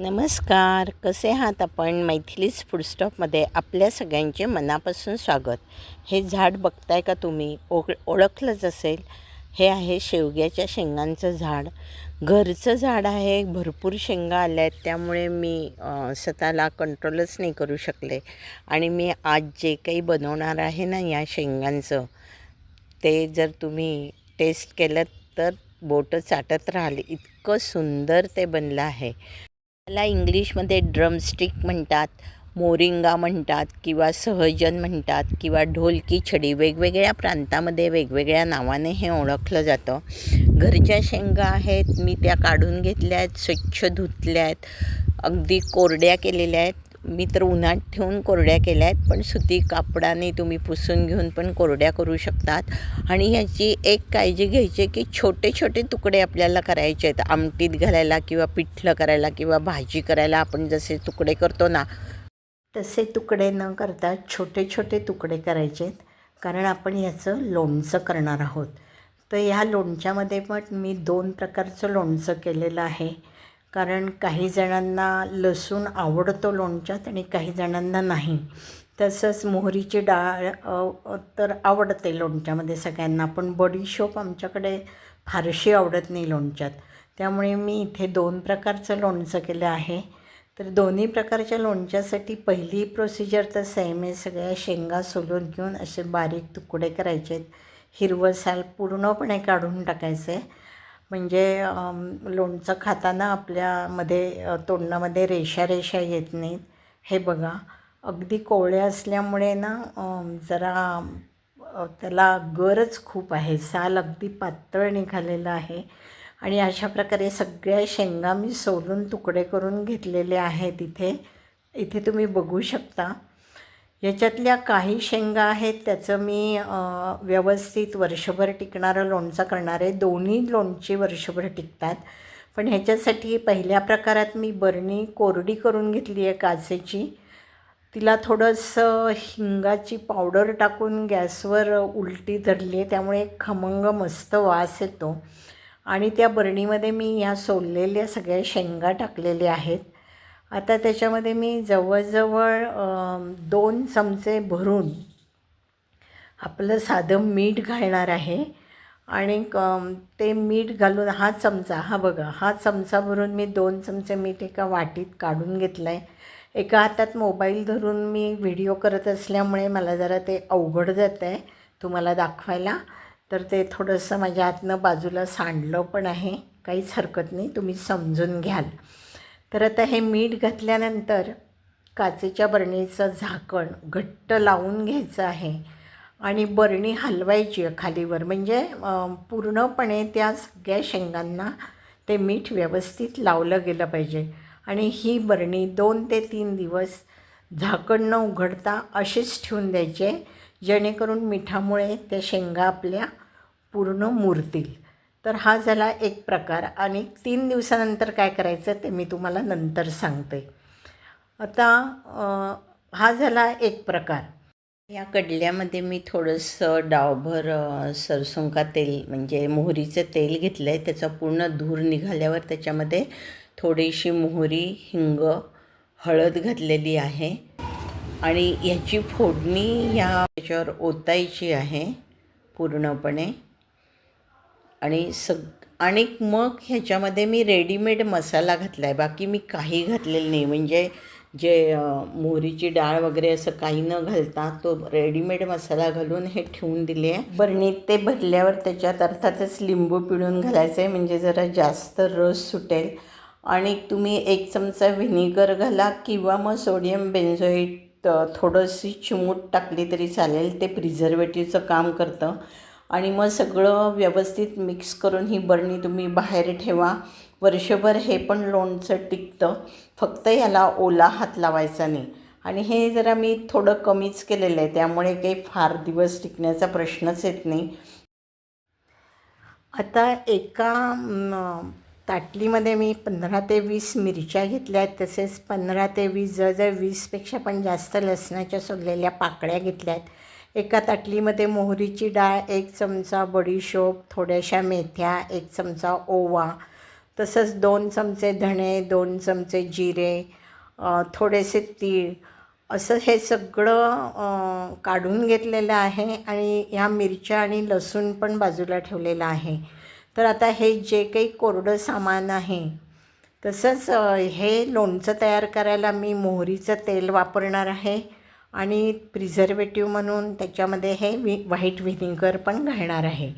नमस्कार. कसे आहात आपण? मैथिलीच फूडस्टॉपमध्ये आपल्या सगळ्यांचे मनापासून स्वागत. हे झाड बघताय का तुम्ही? ओळ ओळखलंच असेल. हे आहे शेवग्याच्या शेंगांचं झाड. घरचं झाड आहे. भरपूर शेंगा आल्या आहेत. त्यामुळे मी स्वतःला कंट्रोलच नाही करू शकले. आणि मी आज जे काही बनवणार आहे ना या शेंगांचं ते जर तुम्ही टेस्ट केलं तर बोटं चाटत राहिले. इतकं सुंदर ते बनलं आहे. त्याला इंग्लिशमध्ये ड्रमस्टिक म्हणतात मोरिंगा म्हणतात किंवा सहजन म्हणतात किंवा ढोलकी छडी वेगवेगळ्या प्रांतामध्ये वेगवेगळ्या नावाने हे ओळखलं जातं. घरच्या शेंगा आहेत मी त्या काढून घेतल्या आहेत स्वच्छ धुतल्या आहेत अगदी कोरड्या केलेल्या आहेत. मी तर उन्हात ठेवून कोरड्या केल्या आहेत पण सुती कापडाने तुम्ही पुसून घेऊन पण कोरड्या करू शकतात. आणि ह्याची एक काळजी घ्यायची की छोटे छोटे तुकडे आपल्याला करायचे आहेत. आमटीत घालायला किंवा पिठलं करायला किंवा भाजी करायला आपण जसे तुकडे करतो ना तसे तुकडे न करता छोटे छोटे तुकडे करायचे आहेत. कारण आपण याचं लोणचं करणार आहोत. तर ह्या लोणच्यामध्ये पण मी दोन प्रकारचं लोणचं केलेलं आहे. कारण काही जणांना लसूण आवडतो लोणच्यात आणि काही जणांना नाही. तसंच मोहरीची डाळ तर आवडते लोणच्यामध्ये सगळ्यांना पण बडीशोप आमच्याकडे फारशी आवडत नाही लोणच्यात. त्यामुळे मी इथे दोन प्रकारचं लोणचं केलं आहे. तर दोन्ही प्रकारच्या लोणच्यासाठी पहिली प्रोसिजर तर सेम आहे सगळ्या शेंगा सोलून घेऊन असे बारीक तुकडे करायचे आहेत हिरवं साल पूर्णपणे काढून टाकायचं आहे म्हणजे लोणचं खाताना आपल्यामध्ये तोंडामध्ये रेषा रेषा येत नाहीत. हे बघा अगदी कोवळे असल्यामुळे ना जरा त्याला गरज खूप आहे. साल अगदी पातळ निघालेलं आहे. आणि अशा प्रकारे सगळ्या शेंगा मी सोलून तुकडे करून घेतलेले आहेत इथे. इथे तुम्ही बघू शकता. याच्यातल्या काही शेंगा आहेत त्याचं मी व्यवस्थित वर्षभर टिकणारं लोणचं करणार आहे. दोन्ही लोणची वर्षभर टिकतात. पण ह्याच्यासाठी पहिल्या प्रकारात मी बरणी कोरडी करून घेतली आहे काचेची. तिला थोडंसं हिंगाची पावडर टाकून गॅसवर उलटी धरली आहे त्यामुळे खमंग मस्त वास येतो. आणि त्या बरणीमध्ये मी ह्या सोललेल्या सगळ्या शेंगा टाकलेल्या आहेत. आता त्याच्यामध्ये मी जवळजवळ दोन चमचे भरून आपलं साधं मीठ घालणार आहे. आणि क- ते मीठ घालून हा चमचा हा बघा हा चमचा भरून मी दोन चमचे मीठ एका वाटीत काढून घेतलं आहे एका हातात मोबाईल धरून मी व्हिडिओ करत असल्यामुळे मला जरा ते अवघड जातं आहे तुम्हाला दाखवायला. तर ते थोडंसं माझ्या हातनं बाजूला सांडलं पण आहे काहीच हरकत नाही तुम्ही समजून घ्याल. तर आता हे मीठ घातल्यानंतर काचेच्या बरणीचं झाकण घट्ट लावून घ्यायचं आहे. आणि बरणी हलवायची आहे खालीवर. म्हणजे पूर्णपणे त्या सगळ्या शेंगांना ते मीठ व्यवस्थित लावलं गेलं पाहिजे. आणि ही बरणी दोन ते तीन दिवस झाकण न उघडता अशीच ठेवून द्यायचे जेणेकरून मिठामुळे त्या शेंगा आपल्या पूर्ण मुरतील. तर हा झाला एक प्रकार. आणि तीन दिवसानंतर काय करायचं ते मी तुम्हाला नंतर सांगते. आता हा झाला एक प्रकार. या कडल्यामध्ये मी थोडंसं डावभर सरसों का तेल म्हणजे मोहरीचं तेल घेतलं आहे त्याचा पूर्ण धूर निघाल्यावर त्याच्यामध्ये थोडीशी मोहरी हिंग हळद घातलेली आहे. आणि ह्याची फोडणी ह्या त्याच्यावर ओतायची आहे पूर्णपणे. आणि सग आणि मग ह्याच्यामध्ये मी रेडीमेड मसाला घातला आहे बाकी मी काही घातलेलं नाही. म्हणजे जे मोहरीची डाळ वगैरे असं काही न घालता तो रेडीमेड मसाला घालून हे ठेवून दिले. आहे बरणीत ते भरल्यावर त्याच्यात अर्थातच लिंबू पिळून घालायचं आहे म्हणजे जरा जास्त रस सुटेल. आणि तुम्ही एक चमचा व्हिनेगर घाला किंवा मग सोडियम बेन्झोईट थोडंशी चिमूट टाकली तरी चालेल. ते प्रिझर्वेटिव्हचं काम करतं. आणि मग सगळं व्यवस्थित मिक्स करून ही बरणी तुम्ही बाहेर ठेवा. वर्षभर हे पण लोणचं टिकतं. फक्त याला ओला हात लावायचा नाही. आणि हे जरा मी थोडं कमीच केलेलं आहे. त्यामुळे काही फार दिवस टिकण्याचा प्रश्नच येत नाही. आता एका ताटलीमध्ये मी पंधरा ते वीस मिरच्या घेतल्या आहेत. तसेच पंधरा ते वीस जवळजवळ वीसपेक्षा पण जास्त लसणाच्या सोडलेल्या पाकळ्या घेतल्या आहेत. एका ताटलीमध्ये मोहरीची डाळ एक चमचा बडीशोप थोड्याशा मेथ्या एक चमचा ओवा तसंच दोन चमचे धणे दोन चमचे जिरे थोडेसे तीळ असं हे सगळं काढून घेतलेलं आहे आणि ह्या मिरच्या आणि लसूण पण बाजूला ठेवलेलं आहे. तर आता हे जे काही कोरडं सामान आहे तसंच हे लोणचं तयार करायला मी मोहरीचं तेल वापरणार आहे. आणि प्रिझर्वेटिव्ह म्हणून त्याच्यामध्ये हे वि व्हाईट व्हिनेगर पण घालणार आहे.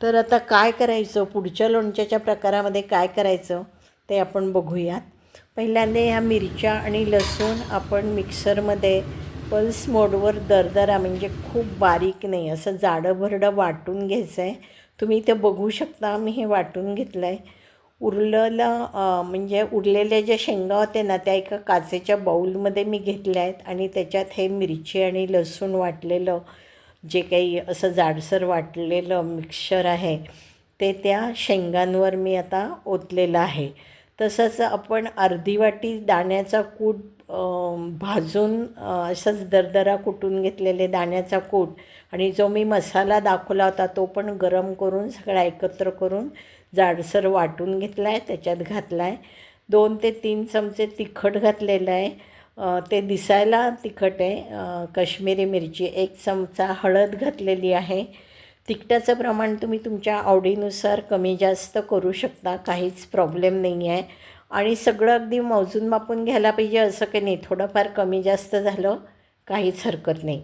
तर आता काय करायचं? पुढच्या लोणच्याच्या प्रकारामध्ये काय करायचं ते आपण बघूयात. पहिल्यांदा ह्या मिरच्या आणि लसूण आपण मिक्सरमध्ये पल्स मोडवर दरदरा म्हणजे खूप बारीक नाही असं जाडं भरडं वाटून घ्यायचं आहे तुम्ही ते बघू शकता मी हे वाटून घेतलं आहे उरलेलं म्हणजे उरलेल्या ज्या शेंगा होते ना त्या एका काचेच्या बाऊलमध्ये मी घेतल्या आहेत आणि त्याच्यात हे मिरची आणि लसूण वाटलेलं जे काही असं जाडसर वाटलेलं मिक्सचर आहे ते त्या शेंगांवर मी आता ओतलेलं आहे. तसंच आपण अर्धी वाटी दाण्याचा कूट भाजून असंच दरदरा कुटून घेतलेले दाण्याचा कूट आणि जो मी मसाला दाखवला होता तो पण गरम करून सगळा एकत्र करून जाडसर वाटून घेतला आहे त्याच्यात घातला आहे दोन ते तीन चमचे तिखट घातलेलं आहे. ते दिसायला तिखट आहे. अ, मिरची एक चमचा हळद घातलेली आहे. तिखटाचं प्रमाण तुम्ही तुमच्या आवडीनुसार कमी जास्त करू शकता काहीच प्रॉब्लेम नाही आहे आणि सगळं अगदी मोजून मापून घ्यायला पाहिजे असं काही नाही. थोडंफार कमी जास्त झालं काहीच हरकत नाही.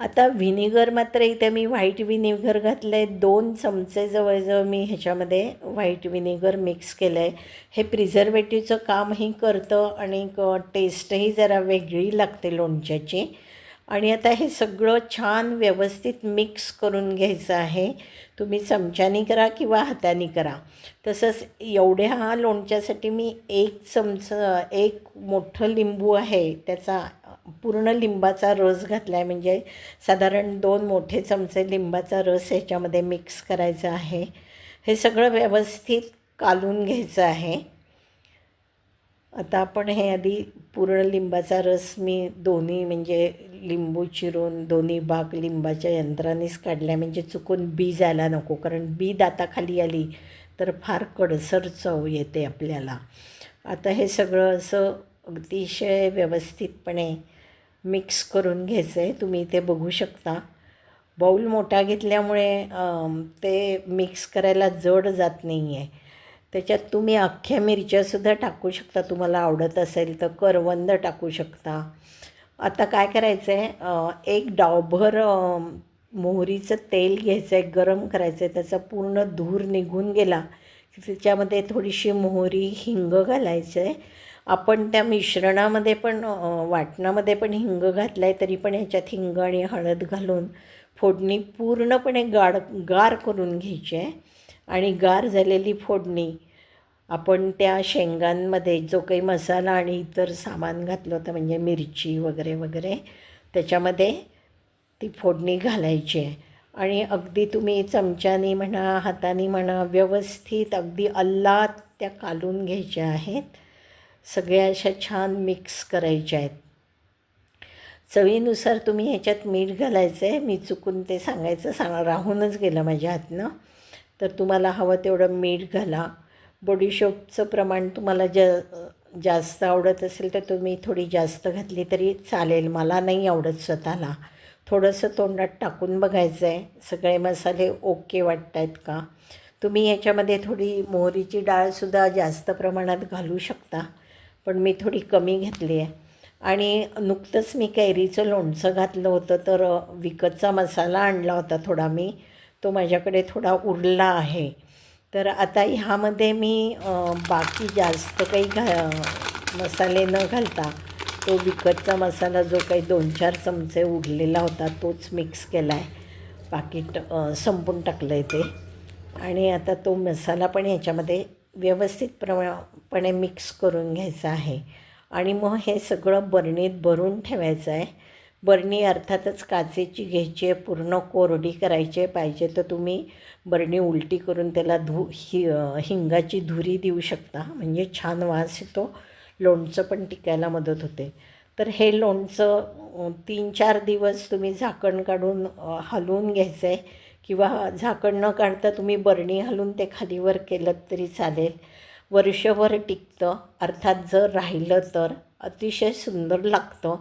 आता व्हिनेगर मात्र इथे मी व्हाईट व्हिनेगर घातलं आहे दोन चमचे जवळजवळ मी ह्याच्यामध्ये व्हाईट व्हिनेगर मिक्स केलं आहे हे प्रिझर्वेटिव्हचं कामही करतं आणि टेस्टही जरा वेगळी लागते लोणच्याची. आणि आता हे सगळं छान व्यवस्थित मिक्स करून घ्यायचं आहे. तुम्ही चमच्यानी करा किंवा हाताने करा. तसंच एवढ्या लोणच्यासाठी मी एक चमचं एक मोठं लिंबू आहे. त्याचा पूर्ण लिंबाचा रस घातला आहे म्हणजे साधारण दोन मोठे चमचे लिंबाचा रस ह्याच्यामध्ये मिक्स करायचा आहे. हे सगळं व्यवस्थित कालून घ्यायचं आहे. आता आपण हे आधी पूर्ण लिंबाचा रस मी दोन्ही म्हणजे लिंबू चिरून दोन्ही भाग लिंबाच्या यंत्रानेच काढल्या. म्हणजे चुकून बी जायला नको कारण बी दाताखाली आली तर फार कडसर चव येते आपल्याला. आता हे सगळं असं अतिशय व्यवस्थितपणे मिक्स करून घ्यायचं आहे तुम्ही ते बघू शकता. बाऊल मोठा घेतल्यामुळे ते मिक्स करायला जड जात नाही आहे त्याच्यात तुम्ही अख्ख्या मिरच्यासुद्धा टाकू शकता. तुम्हाला आवडत असेल तर करवंद टाकू शकता. आता काय करायचं आहे एक डावभर मोहरीचं तेल घ्यायचं आहे गरम करायचं आहे त्याचा पूर्ण धूर निघून गेला की त्याच्यामध्ये थोडीशी मोहरी हिंग घालायचं आहे आपण त्या मिश्रणामध्ये पण वाटणामध्ये पण हिंग घातला आहे तरी पण ह्याच्यात हिंग आणि हळद घालून फोडणी पूर्णपणे गाड गार करून घ्यायची आहे. आणि गार झालेली फोडणी आपण त्या शेंगांमध्ये जो काही मसाला आणि इतर सामान घातलं होतं म्हणजे मिरची वगैरे वगैरे त्याच्यामध्ये ती फोडणी घालायची. आहे आणि अगदी तुम्ही चमच्यानी म्हणा हाताने म्हणा व्यवस्थित अगदी अल्लात त्या कालून घ्यायच्या आहेत. सगळ्या अशा छान मिक्स करायच्या आहेत. चवीनुसार तुम्ही ह्याच्यात मीठ घालायचं आहे मी चुकून ते सांगायचं सांग राहूनच गेलं माझ्या हातनं. तर तुम्हाला हवं तेवढं मीठ घाला. बडीशोपचं प्रमाण तुम्हाला ज जास्त आवडत असेल तर तुम्ही थोडी जास्त घातली तरी चालेल. मला नाही आवडत स्वतःला. थोडंसं तोंडात टाकून बघायचं आहे सगळे मसाले ओके वाटत आहेत का? तुम्ही याच्यामध्ये थोडी मोहरीची डाळसुद्धा जास्त प्रमाणात घालू शकता. पण मी थोडी कमी घेतली आहे आणि नुकतंच मी कैरीचं लोणचं घातलं होतं तर विकतचा मसाला आणला होता थोडा मी. तो माझ्याकडे थोडा उरला आहे. तर आता ह्यामध्ये मी बाकी जास्त काही घा मसाले न घालता तो विकतचा मसाला जो काही दोन चार चमचे उरलेला होता तोच मिक्स केला आहे पाकिट संपून टाकलं आहे ते. आणि आता तो मसाला पण ह्याच्यामध्ये व्यवस्थित प्रमाणपणे मिक्स करून घ्यायचा आहे. आणि मग हे सगळं बरणीत भरून ठेवायचं आहे बरणी अर्थातच काचेची घ्यायची आहे पूर्ण कोरडी करायची आहे पाहिजे तर तुम्ही बरणी उलटी करून त्याला धु हि हिंगाची धुरी देऊ शकता. म्हणजे छान वास येतो. लोणचं पण टिकायला मदत होते. तर हे लोणचं तीन चार दिवस तुम्ही झाकण काढून हलवून घ्यायचं आहे किंवा झाकण न काढता तुम्ही बरणी हलून ते खालीवर केलं तरी चालेल. वर्षभर टिकतं. अर्थात जर राहिलं तर अतिशय सुंदर लागतं.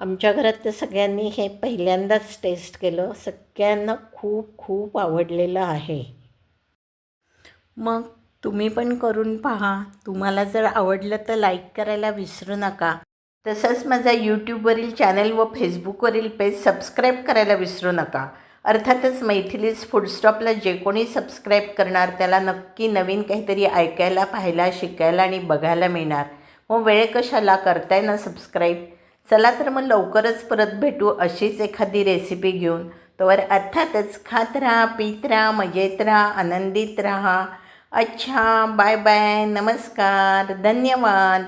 आमच्या घरात तर सगळ्यांनी हे पहिल्यांदाच टेस्ट केलं. सगळ्यांना खूप खूप आवडलेलं आहे. मग तुम्ही पण करून पहा. तुम्हाला जर आवडलं तर लाईक करायला विसरू नका. तसंच माझा यूट्यूबवरील चॅनल व फेसबुकवरील पेज सबस्क्राईब करायला विसरू नका. अर्थातच मैथिलीज फूडस्टॉपला जे कोणी सबस्क्राईब करणार त्याला नक्की नवीन काहीतरी ऐकायला पाहायला शिकायला आणि बघायला मिळणार. मग वेळ कशाला करताय ना सबस्क्राईब चला तर मग लवकरच परत भेटू अशीच एखादी रेसिपी घेऊन. तोवर अर्थातच खात राहा पित राहा मजेत राहा आनंदित राहा. अच्छा बाय बाय नमस्कार धन्यवाद.